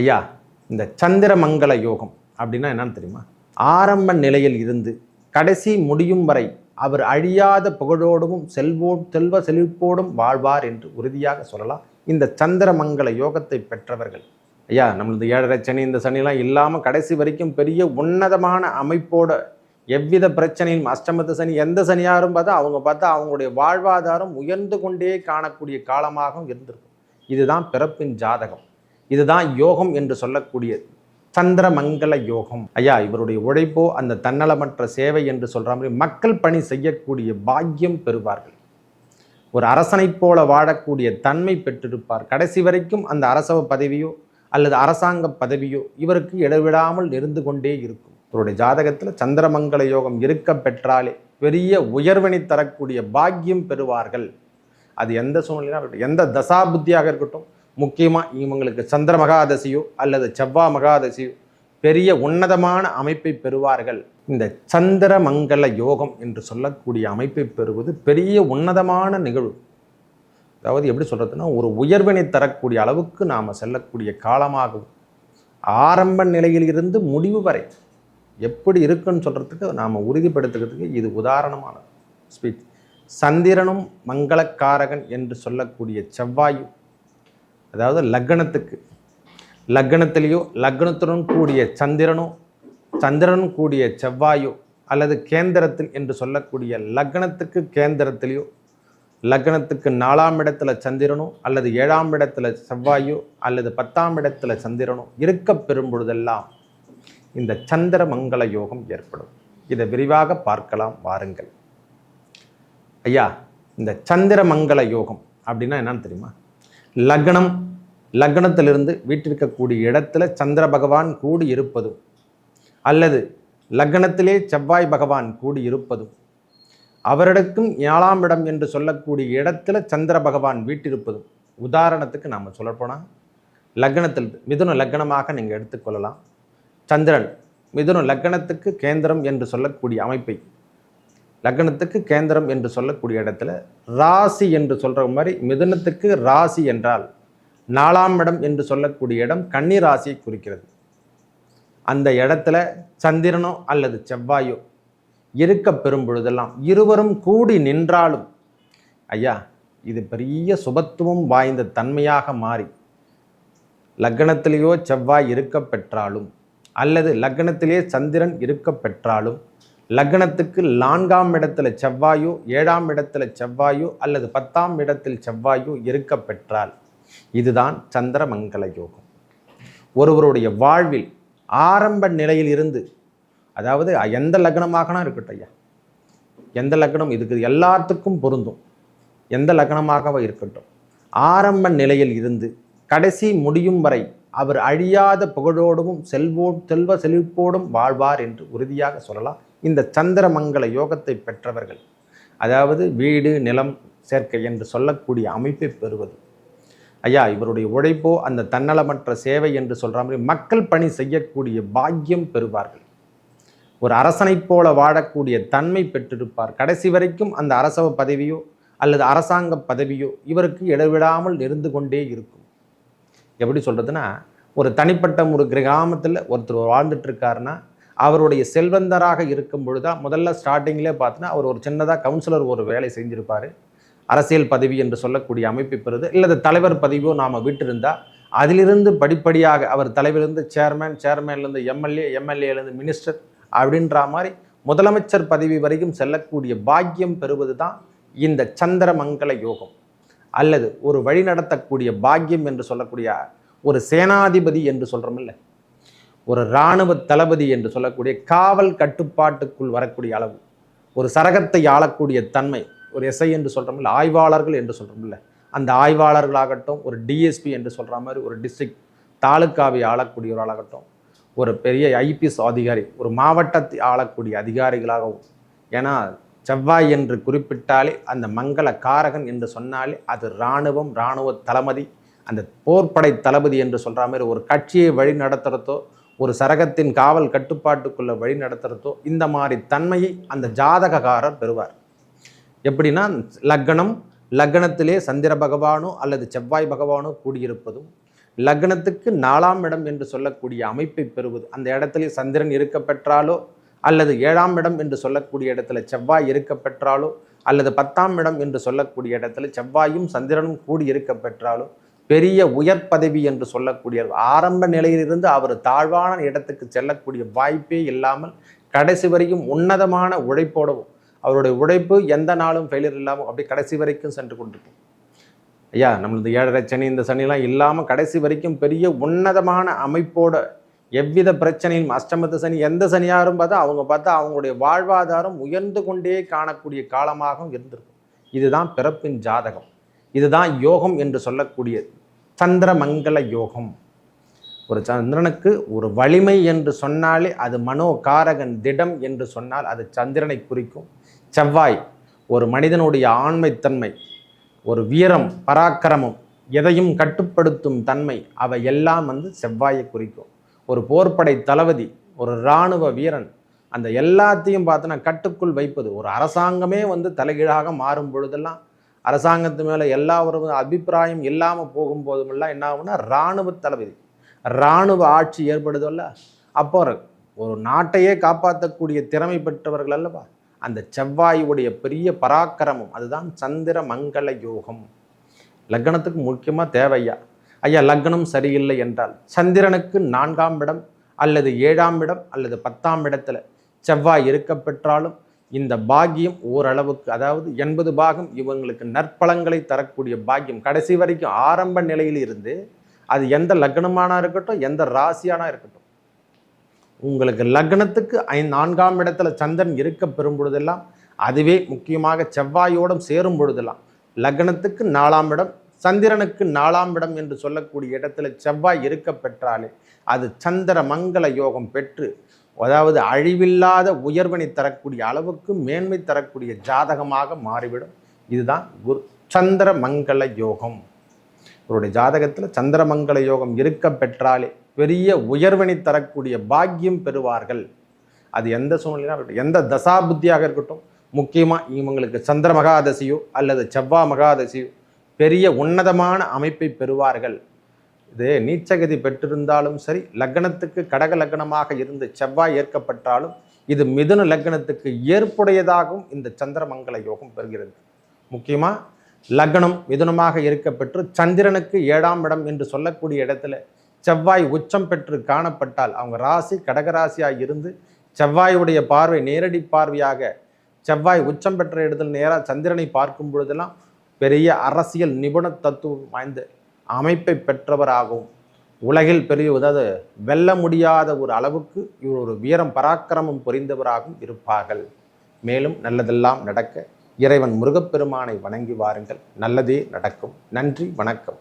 ஐயா இந்த சந்திரமங்கல யோகம் அப்படின்னா என்னன்னு தெரியுமா? ஆரம்ப நிலையில் இருந்து கடைசி முடியும் வரை அவர் அழியாத புகழோடும் செல்வோ செல்வ செழிப்போடும் வாழ்வார் என்று உறுதியாக சொல்லலாம். இந்த சந்திரமங்கல யோகத்தை பெற்றவர்கள் ஐயா நம்மளது ஏழரை சனி இந்த சனிலாம் இல்லாமல் கடைசி வரைக்கும் பெரிய உன்னதமான அமைப்போட எவ்வித பிரச்சனையும் அஷ்டமத்து சனி எந்த சனியாரும் பார்த்தா அவங்க பார்த்தா அவங்களுடைய வாழ்வாதாரம் உயர்ந்து கொண்டே காணக்கூடிய காலமாகவும் இருந்திருக்கும். இதுதான் பிறப்பின் ஜாதகம். இதுதான் யோகம் என்று சொல்லக்கூடியது. சந்திரமங்கல யோகம். ஐயா இவருடைய உழைப்போ அந்த தன்னலமற்ற சேவை என்று சொல்கிற மாதிரி மக்கள் பணி செய்யக்கூடிய பாக்கியம் பெறுவார்கள். ஒரு அரசனைப் போல வாழக்கூடிய தன்மை பெற்றிருப்பார். கடைசி வரைக்கும் அந்த அரசவ பதவியோ அல்லது அரசாங்க பதவியோ இவருக்கு இடைவிடாமல் இருந்து கொண்டே இருக்கும். இவருடைய ஜாதகத்தில் சந்திரமங்கல யோகம் இருக்க பெற்றாலே பெரிய உயர்வினை தரக்கூடிய பாக்கியம் பெறுவார்கள். அது எந்த சூழ்நிலையாக இருக்கட்டும் எந்த தசாபுத்தியாக இருக்கட்டும் முக்கியமாக இவங்களுக்கு சந்திர மகாதசியோ அல்லது செவ்வாய் மகாதசியோ பெரிய உன்னதமான அமைப்பை பெறுவார்கள். இந்த சந்திரமங்கல யோகம் என்று சொல்லக்கூடிய அமைப்பை பெறுவது பெரிய உன்னதமான நிகழ்வு. அதாவது எப்படி சொல்கிறதுனா ஒரு உயர்வினை தரக்கூடிய அளவுக்கு நாம் செல்லக்கூடிய காலமாகும். ஆரம்ப நிலையிலிருந்து முடிவு வரை எப்படி இருக்குன்னு சொல்கிறதுக்கு நாம் உறுதிப்படுத்துகிறதுக்கு இது உதாரணமான ஸ்பீச் சந்திரனும் மங்களக்காரகன் என்று சொல்லக்கூடிய செவ்வாயும் அதாவது லக்னத்துக்கு. லக்னத்திலேயோ லக்னத்துடன் கூடிய சந்திரனோ சந்திரனும் கூடிய செவ்வாயோ அல்லது கேந்திரத்தில் என்று சொல்லக்கூடிய லக்னத்துக்கு கேந்திரத்திலேயோ லக்னத்துக்கு நாலாம் இடத்துல சந்திரனோ அல்லது ஏழாம் இடத்துல செவ்வாயோ அல்லது பத்தாம் இடத்துல சந்திரனோ இருக்க பெறும் பொழுதெல்லாம் இந்த சந்திர மங்கள யோகம் ஏற்படும். இதை விரிவாக பார்க்கலாம் வாருங்கள். ஐயா இந்த சந்திர மங்கள யோகம் அப்படின்னா என்னன்னு தெரியுமா? லக்னம் லக்னத்திலிருந்து வீட்டிற்கக்கூடிய இடத்துல சந்திர பகவான் கூடி இருப்பதும் அல்லது லக்னத்திலே செவ்வாய் பகவான் கூடி இருப்பதும் அவரிடக்கும் ஏழாம் இடம் என்று சொல்லக்கூடிய இடத்துல சந்திர பகவான் வீட்டிருப்பதும் உதாரணத்துக்கு நாம் சொல்லப்போனால் லக்னத்தில் மிதுன லக்னமாக நீங்கள் எடுத்துக்கொள்ளலாம் சந்திரன் மிதுன லக்னத்துக்கு கேந்திரம் என்று சொல்லக்கூடிய அமைப்பை லக்னத்துக்கு கேந்திரம் என்று சொல்லக்கூடிய இடத்துல ராசி என்று சொல்கிற மாதிரி மிதுனத்துக்கு ராசி என்றால் நாலாம் இடம் என்று சொல்லக்கூடிய இடம் கன்னி ராசியை குறிக்கிறது. அந்த இடத்துல சந்திரனோ அல்லது செவ்வாயோ இருக்க பெறும் பொழுதெல்லாம் இருவரும் கூடி நின்றாலும் ஐயா இது பெரிய சுபத்துவம் வாய்ந்த தன்மையாக மாறி லக்னத்திலேயோ செவ்வாய் இருக்க பெற்றாலும் அல்லது லக்னத்திலே சந்திரன் இருக்க பெற்றாலும் லக்னத்துக்கு நான்காம் இடத்துல செவ்வாயோ ஏழாம் இடத்துல செவ்வாயோ அல்லது பத்தாம் இடத்தில் செவ்வாயோ இருக்க பெற்றால் இதுதான் சந்திரமங்கல யோகம். ஒருவருடைய வாழ்வில் ஆரம்ப நிலையில் இருந்து அதாவது எந்த லக்னமாகனா இருக்கட்டும் ஐயா எந்த லக்னம் இதுக்கு எல்லாத்துக்கும் பொருந்தும். எந்த லக்னமாகவோ இருக்கட்டும். ஆரம்ப நிலையில் இருந்து கடைசி முடியும் வரை அவர் அழியாத புகழோடும் செல்வோ செல்வ செழிப்போடும் வாழ்வார் என்று உறுதியாக சொல்லலாம். இந்த சந்திரமங்கல யோகத்தை பெற்றவர்கள் அதாவது வீடு நிலம் சேர்க்கை என்று சொல்லக்கூடிய அமைப்பை பெறுவது ஐயா இவருடைய உழைப்போ அந்த தன்னலமற்ற சேவை என்று சொல்கிற மாதிரி மக்கள் பணி செய்யக்கூடிய பாக்கியம் பெறுவார்கள். ஒரு அரசனைப் போல வாழக்கூடிய தன்மை பெற்றிருப்பார். கடைசி வரைக்கும் அந்த அரசவ பதவியோ அல்லது அரசாங்க பதவியோ இவருக்கு இடைவிடாமல் இருந்து கொண்டே இருக்கும். எப்படி சொல்கிறதுனா ஒரு தனிப்பட்ட ஒரு கிராமத்தில் ஒருத்தர் வாழ்ந்துட்டு இருக்காருன்னா அவருடைய செல்வந்தராக இருக்கும் பொழுதுதான் முதல்ல ஸ்டார்டிங்லேயே பார்த்தோன்னா அவர் ஒரு சின்னதாக கவுன்சிலர் ஒரு வேலை செஞ்சுருப்பார். அரசியல் பதவி என்று சொல்லக்கூடிய அமைப்பை பெறுது. இல்லது தலைவர் பதவியோ நாம் விட்டிருந்தால் அதிலிருந்து படிப்படியாக அவர் தலைவிலிருந்து சேர்மேன் சேர்மேன்லேருந்து எம்எல்ஏ எம்எல்ஏலேருந்து மினிஸ்டர் அப்படின்ற மாதிரி முதலமைச்சர் பதவி வரைக்கும் செல்லக்கூடிய பாக்கியம் பெறுவது தான் இந்த சந்திரமங்கல யோகம். அல்லது ஒரு வழி நடத்தக்கூடிய பாக்கியம் என்று சொல்லக்கூடிய ஒரு சேனாதிபதி என்று சொல்கிறோமில்ல ஒரு இராணுவ தளபதி என்று சொல்லக்கூடிய காவல் கட்டுப்பாட்டுக்குள் வரக்கூடிய அளவு ஒரு சரகத்தை ஆளக்கூடிய தன்மை ஒரு எஸ்ஐ என்று சொல்கிறோம்ல ஆய்வாளர்கள் என்று சொல்கிறோம்ல அந்த ஆய்வாளர்களாகட்டும் ஒரு டிஎஸ்பி என்று சொல்கிற மாதிரி ஒரு டிஸ்ட்ரிக்ட் தாலுக்காவை ஆளக்கூடியவர்களாகட்டும் ஒரு பெரிய ஐபிஎஸ் அதிகாரி ஒரு மாவட்டத்தை ஆளக்கூடிய அதிகாரிகளாகவும் ஏன்னா செவ்வாய் என்று குறிப்பிட்டாலே அந்த மங்கள காரகன் என்று சொன்னாலே அது இராணுவம் இராணுவ தளபதி அந்த போர்ப்படை தளபதி என்று சொல்கிற மாதிரி ஒரு கட்சியை வழி நடத்துகிறதோ ஒரு சரகத்தின் காவல் கட்டுப்பாட்டுக்குள்ளே வழி நடத்துகிறதோ இந்த மாதிரி தன்மையை அந்த ஜாதகக்காரர் பெறுவார். எப்படின்னா லக்னம் லக்னத்திலே சந்திர பகவானோ அல்லது செவ்வாய் பகவானோ கூடியிருப்பதும் லக்னத்துக்கு நாலாம் இடம் என்று சொல்லக்கூடிய அமைப்பை பெறுவது அந்த இடத்துல சந்திரன் இருக்க பெற்றாலோ அல்லது ஏழாம் இடம் என்று சொல்லக்கூடிய இடத்துல செவ்வாய் இருக்க பெற்றாலோ அல்லது பத்தாம் இடம் என்று சொல்லக்கூடிய இடத்துல செவ்வாயும் சந்திரனும் கூடி இருக்க பெற்றாலோ பெரிய உயர் பதவி என்று சொல்லக்கூடிய ஆரம்ப நிலையிலிருந்து அவர் தாழ்வான இடத்துக்கு செல்லக்கூடிய வாய்ப்பே இல்லாமல் கடைசி வரைக்கும் உன்னதமான உழைப்போடவும் அவருடைய உழைப்பு எந்த நாளும் ஃபெயிலியர் இல்லாமல் அப்படி கடைசி வரைக்கும் சென்று கொண்டிருக்கும். ஐயா நம்மளது ஏழரை சனி இந்த சனிலாம் இல்லாமல் கடைசி வரைக்கும் பெரிய உன்னதமான அமைப்போட எவ்வித பிரச்சனையும் அஷ்டமத்து சனி எந்த சனியாரும் பார்த்தா அவங்க பார்த்தா அவங்களுடைய வாழ்வாதாரம் உயர்ந்து கொண்டே காணக்கூடிய காலமாகவும் இருந்திருக்கும். இதுதான் பிறப்பின் ஜாதகம். இதுதான் யோகம் என்று சொல்லக்கூடியது சந்திரமங்கல யோகம். ஒரு சந்திரனுக்கு ஒரு வலிமை என்று சொன்னாலே அது மனோகாரகன் திடம் என்று சொன்னால் அது சந்திரனை குறிக்கும். செவ்வாய் ஒரு மனிதனுடைய ஆண்மைத்தன்மை ஒரு வீரம் பராக்கிரமம் எதையும் கட்டுப்படுத்தும் தன்மை அவை எல்லாம் வந்து செவ்வாயை குறிக்கும். ஒரு போர்ப்படை தளபதி ஒரு இராணுவ வீரன் அந்த எல்லாத்தையும் பார்த்தோன்னா கட்டுக்குள் வைப்பது. ஒரு அரசாங்கமே வந்து தலைகீழாக மாறும் பொழுதெல்லாம் அரசாங்கத்து மேலே எல்லா ஒரு அபிப்பிராயம் இல்லாமல் போகும்போதுமெல்லாம் என்ன ஆகும்னா இராணுவ தளபதி இராணுவ ஆட்சி ஏற்படுதல்ல. அப்போ ஒரு நாட்டையே காப்பாற்றக்கூடிய திறமை பெற்றவர்கள் அல்லவா? அந்த செவ்வாயுடைய பெரிய பராக்கிரமம் அதுதான் சந்திர மங்கள யோகம். லக்னத்துக்கு முக்கியமாக தேவையா? ஐயா லக்னம் சரியில்லை என்றால் சந்திரனுக்கு நான்காம் இடம் அல்லது ஏழாம் இடம் அல்லது பத்தாம் இடத்துல செவ்வாய் இருக்க பெற்றாலும் இந்த பாக்கியம் ஓரளவுக்கு அதாவது எண்பது பாகம் இவங்களுக்கு நற்பலங்களை தரக்கூடிய பாக்கியம் கடைசி வரைக்கும் ஆரம்ப நிலையில் இருந்து அது எந்த லக்னமானா இருக்கட்டும் எந்த ராசியானா இருக்கட்டும் உங்களுக்கு லக்னத்துக்கு ஐ நான்காம் இடத்துல சந்திரன் இருக்க பெறும் பொழுதெல்லாம் அதுவே முக்கியமாக செவ்வாயோடும் சேரும் பொழுதெல்லாம். லக்னத்துக்கு நாலாம் இடம் சந்திரனுக்கு நாலாம் இடம் என்று சொல்லக்கூடிய இடத்துல செவ்வாய் இருக்க பெற்றாலே அது சந்திர மங்கள யோகம் பெற்று அதாவது அழிவில்லாத உயர்வனை தரக்கூடிய அளவுக்கு மேன்மை தரக்கூடிய ஜாதகமாக மாறிவிடும். இதுதான் குரு சந்திர மங்கள யோகம். இவருடைய ஜாதகத்தில் சந்திரமங்கள யோகம் இருக்க பெற்றாலே பெரிய உயர்வினை தரக்கூடிய பாக்கியம் பெறுவார்கள். அது எந்த சூழ்நிலையாக இருக்கட்டும் எந்த தசாபுத்தியாக இருக்கட்டும் முக்கியமாக இவங்களுக்கு சந்திர மகாதசியோ அல்லது செவ்வா மகாதசியோ பெரிய உன்னதமான அமைப்பை பெறுவார்கள். இது நீச்சகதி பெற்றிருந்தாலும் சரி லக்னத்துக்கு கடக லக்னமாக இருந்து செவ்வாய் ஏற்கப்பட்டாலும் இது மிதுன லக்னத்துக்கு ஏற்புடையதாகவும் இந்த சந்திரமங்கல யோகம் பெறுகிறது. முக்கியமாக லக்னம் மிதுனமாக இருக்கப்பெற்று சந்திரனுக்கு ஏழாம் இடம் என்று சொல்லக்கூடிய இடத்துல செவ்வாய் உச்சம் பெற்று காணப்பட்டால் அவங்க ராசி கடகராசியாக இருந்து செவ்வாயுடைய பார்வை நேரடி பார்வையாக செவ்வாய் உச்சம் பெற்ற இடத்தில் நேராக சந்திரனை பார்க்கும் பொழுதெல்லாம் பெரிய அரசியல் நிபுண தத்துவம் வாய்ந்த அமைப்பை பெற்றவராகவும் உலகில் பெரிய அதாவது வெல்ல முடியாத ஒரு அளவுக்கு இவர் ஒரு வீரம் பராக்கிரமம் புரிந்தவராகவும் இருப்பார்கள். மேலும் நல்லதெல்லாம் நடக்க இறைவன் முருகப்பெருமானை வணங்கி வாருங்கள். நல்லதே நடக்கும். நன்றி வணக்கம்.